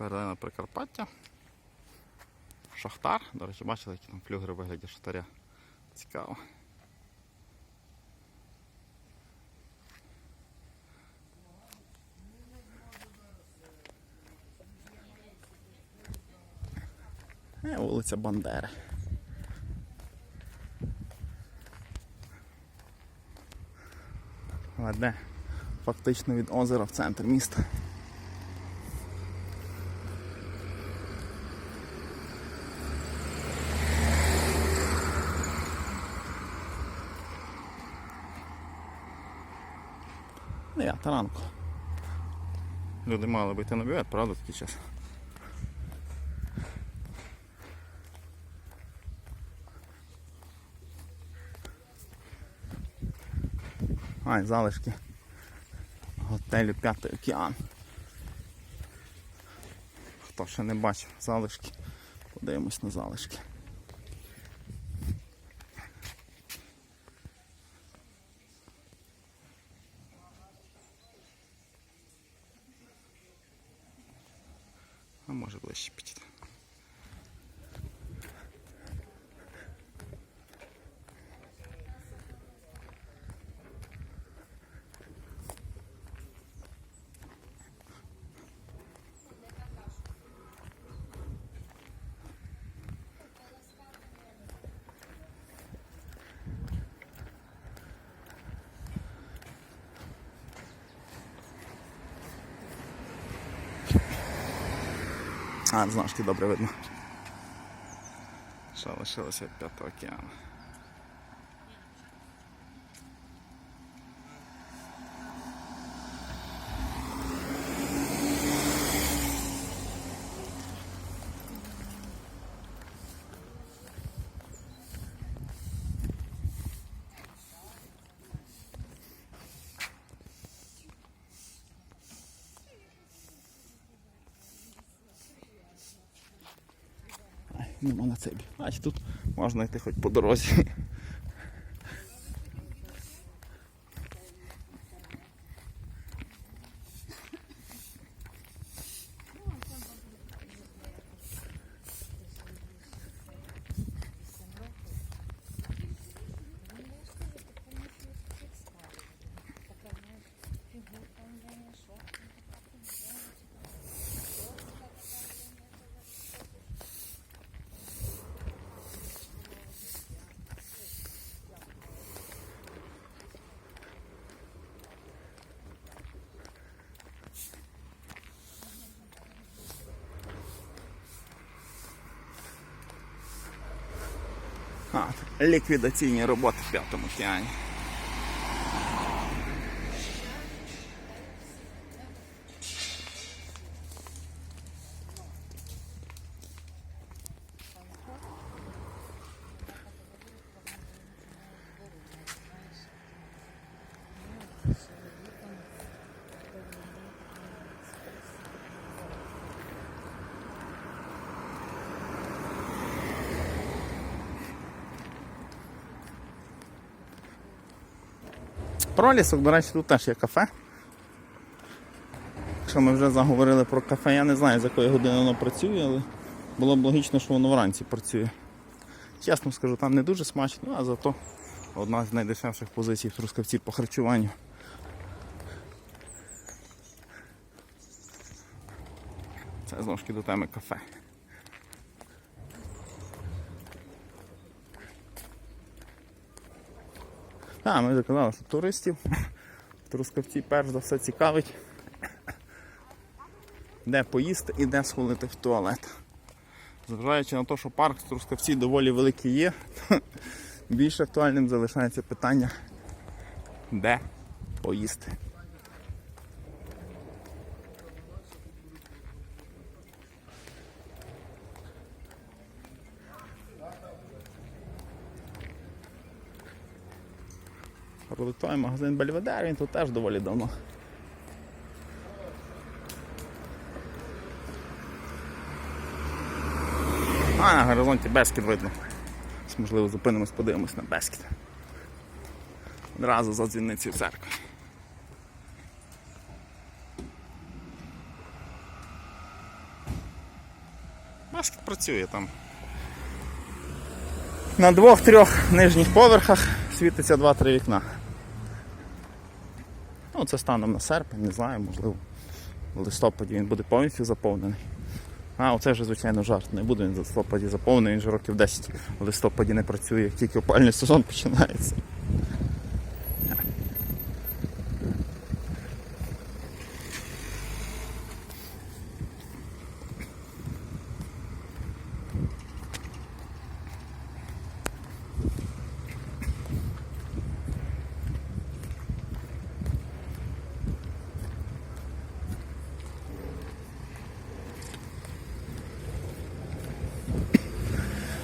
Перлина Прикарпаття. Шахтар. До речі, бачили, які там флюгери вигляді шахтаря. Цікаво. Е, вулиця Бандери. Веде фактично від озера в центр міста. Дев'ята ранку. Люди мали би йти на бювет, правда, такий час? Ай, залишки готелю П'ятий океан. Хто ще не бачив залишки, подивимось на залишки. Може ближче підійти. А, знашки добре видно. Що лишилося від п'ятого океану. Нема на цей Значить тут можна йти хоч по дорозі. Ліквідаційні роботи в п'ятому океані. Пролісок, до речі, тут теж є кафе. Якщо ми вже заговорили про кафе, я не знаю, з якої години воно працює, але було б логічно, що воно вранці працює. Чесно скажу, там не дуже смачно, а зато одна з найдешевших позицій в Трускавці по харчуванню. Це знову ж до теми кафе. Так, ми вже казали, що туристів Трускавці перш за все цікавить, де поїсти і де схолити в туалет. Зважаючи на те, що парк Трускавці доволі великий є, більш актуальним залишається питання, де поїсти. Продуктовий магазин Бельведер, він тут теж доволі давно. А, на горизонті Бескід видно. Можливо, зупинимось, подивимось на Бескід. Одразу за дзвіницею церкви. Баскет працює там. На двох-трьох нижніх поверхах світиться 2-3 вікна. Ну, це станом на серпень, не знаю, можливо. В листопаді він буде повністю заповнений. А, оце вже, звичайно, жарт. Не буде він в листопаді заповнений, він вже років 10 в листопаді не працює, як тільки опальний сезон починається.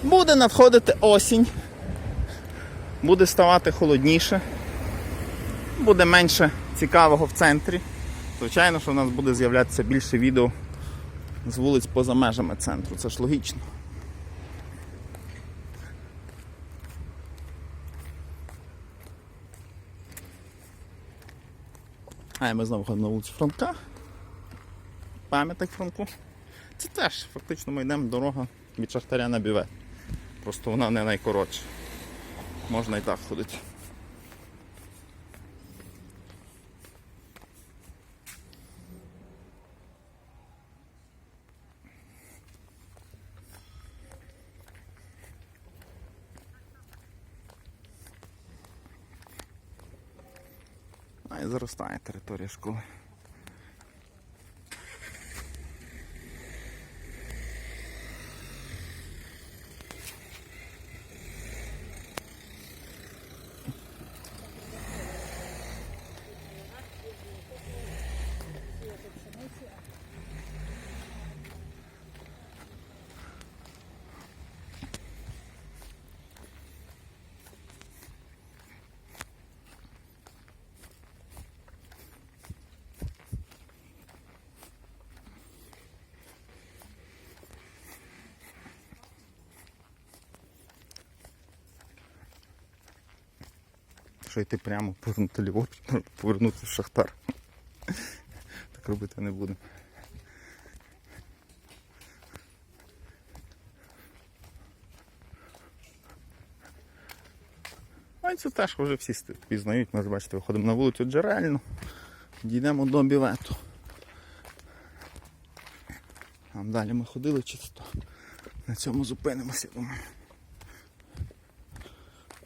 Буде надходити осінь, буде ставати холодніше, буде менше цікавого в центрі. Звичайно, що в нас буде з'являтися більше відео з вулиць поза межами центру. Це ж логічно. А і ми знову ходимо на вулицю Франка. Пам'ятник Франку. Це теж фактично ми йдемо дорога від Шахтаря на бівет. Просто вона не найкоротша. Можна і так ходити. А територія школи. Що йти прямо, повернути ліворуч, повернути в шахтар. Так робити не будемо. А це теж вже всі пізнають. Ми ж бачите, виходимо на вулицю Джерельну, дійдемо до бівету. Там далі ми ходили чисто. На цьому зупинимося, думаю.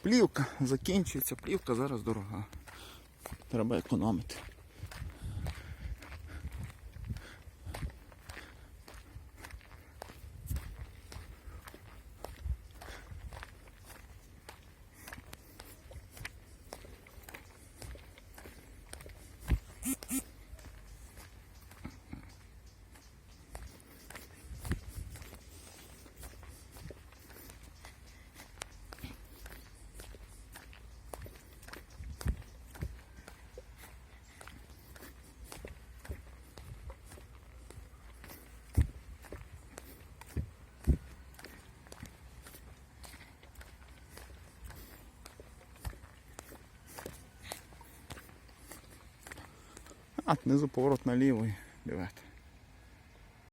Плівка закінчується, плівка зараз дорога. Треба економити. А, внизу поворот наліво і бівет.